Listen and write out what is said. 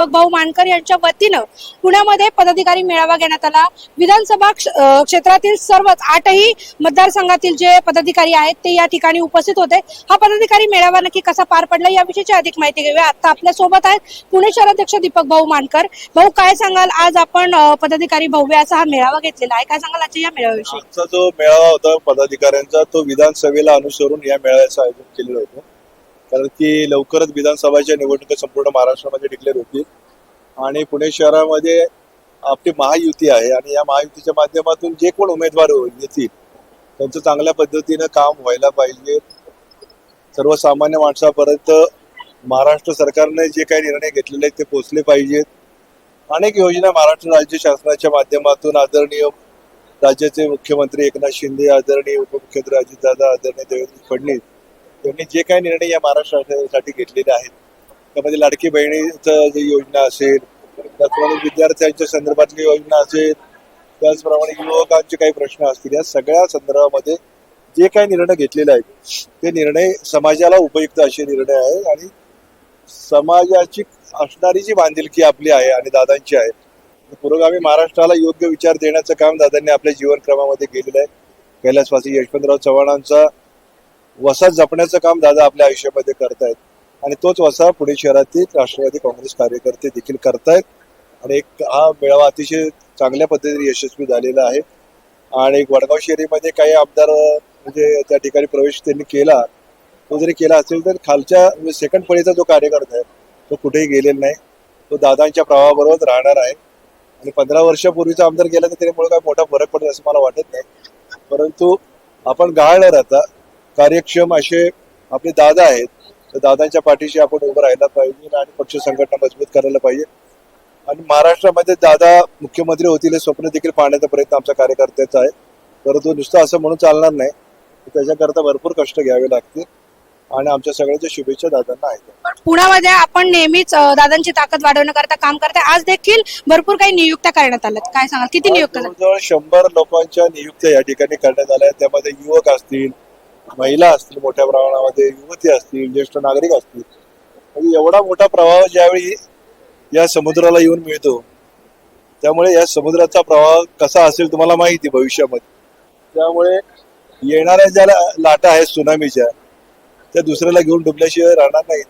दीपक भाऊ मानकर यांच्या वतीनं पुण्यामध्ये पदाधिकारी मेळावा घेण्यात आला. विधानसभा क्षेत्रातील सर्वच आठही मतदारसंघातील जे पदाधिकारी आहेत ते या ठिकाणी उपस्थित होते. हा पदाधिकारी मेळावा नक्की कसा पार पडला याविषयीची अधिक माहिती घेऊया. आता आपल्यासोबत आहेत पुणे शहराध्यक्ष दीपक भाऊ मानकर. भाऊ काय सांगाल? आज आपण पदाधिकारी भव्य असा हा मेळावा घेतलेला आहे. काय सांगाल आजच्या या मेळाव्याविषयी? आजचा जो मेळावा होता पदाधिकाऱ्यांचा तो विधानसभेला अनुसरून या मेळाव्याचं आयोजन केलेलं होतं. कारण की लवकरच विधानसभाच्या निवडणुका संपूर्ण महाराष्ट्रामध्ये डिक्लेअर होतील. आणि पुणे शहरामध्ये आपली महायुती आहे आणि या महायुतीच्या माध्यमातून जे कोण उमेदवार येतील त्यांचं चांगल्या पद्धतीनं काम व्हायला पाहिजे. सर्वसामान्य माणसापर्यंत महाराष्ट्र सरकारने जे काही निर्णय घेतलेले आहेत ते पोहोचले पाहिजेत. अनेक योजना महाराष्ट्र राज्य शासनाच्या माध्यमातून आदरणीय राज्याचे मुख्यमंत्री एकनाथ शिंदे आदरणीय उपमुख्यमंत्री अजितदादा आदरणीय देवेंद्र फडणवीस त्यांनी जे काही निर्णय या महाराष्ट्रासाठी घेतलेले आहेत त्यामध्ये लाडकी बहिणीचं जे योजना असेल त्याचप्रमाणे विद्यार्थ्यांच्या संदर्भातली योजना असेल त्याचप्रमाणे युवकांचे काही प्रश्न असतील या सगळ्या संदर्भामध्ये जे काही निर्णय घेतलेले आहेत ते निर्णय समाजाला उपयुक्त असे निर्णय आहे आणि समाजाची असणारी जी बांधिलकी आपली आहे आणि दादांची आहे पुरोगामी महाराष्ट्राला योग्य विचार देण्याचं काम दादांनी आपल्या जीवनक्रमामध्ये केलेलं आहे. कैलासवासी यशवंतराव चव्हाणांचा वसा जपण्याचं काम दादा आपल्या आयुष्यामध्ये करतायत. आणि तोच वसा पुणे शहरातील राष्ट्रवादी काँग्रेस कार्यकर्ते देखील करतायत. आणि एक हा मेळावा अतिशय चांगल्या पद्धतीने यशस्वी झालेला आहे. आणि वडगाव शहरीमध्ये काही आमदार म्हणजे त्या ठिकाणी प्रवेश त्यांनी केला. तो जरी केला असेल तर खालच्या म्हणजे सेकंड फळीचा जो कार्यकर्ता आहे तो कुठेही गेलेला नाही. तो दादांच्या प्रवाहाबरोबर राहणार आहे. आणि पंधरा वर्षापूर्वीचा आमदार गेला तर त्याच्यामुळे काय मोठा फरक पडेल असं मला वाटत नाही. परंतु आपण गाळ न राहता कार्यक्षम असे आपले दादा आहेत. तर दादांच्या पाठीशी आपण उभं राहायला पाहिजे आणि पक्ष संघटना मजबूत करायला पाहिजे. आणि महाराष्ट्रामध्ये दादा मुख्यमंत्री होतील हे स्वप्न देखील पाहण्याचा प्रयत्न आमच्या कार्यकर्त्याचा आहे. परंतु नुसतं असं म्हणून चालणार नाही. त्याच्याकरता भरपूर कष्ट घ्यावे लागतील. आणि आमच्या सगळ्यांच्या शुभेच्छा दादांना आहेत. पण पुण्यामध्ये आपण नेहमीच दादांची ताकद वाढवण्याकरता काम करते आज देखील भरपूर काही नियुक्त्या करण्यात आल्यात. काय सांगाल? किती नियुक्त्या झाल्या? जवळजवळ शंभर लोकांच्या नियुक्त्या या ठिकाणी करण्यात आल्या. त्यामध्ये युवक असतील महिला असतील मोठ्या प्रमाणामध्ये युवती असतील ज्येष्ठ नागरिक असतील म्हणजे एवढा मोठा प्रवाह ज्यावेळी या समुद्राला येऊन मिळतो त्यामुळे या समुद्राचा प्रवाह कसा असेल तुम्हाला माहिती भविष्यामध्ये. त्यामुळे येणाऱ्या ज्या लाटा आहेत सुनामीच्या त्या दुसऱ्याला घेऊन डुबल्याशिवाय राहणार नाहीत.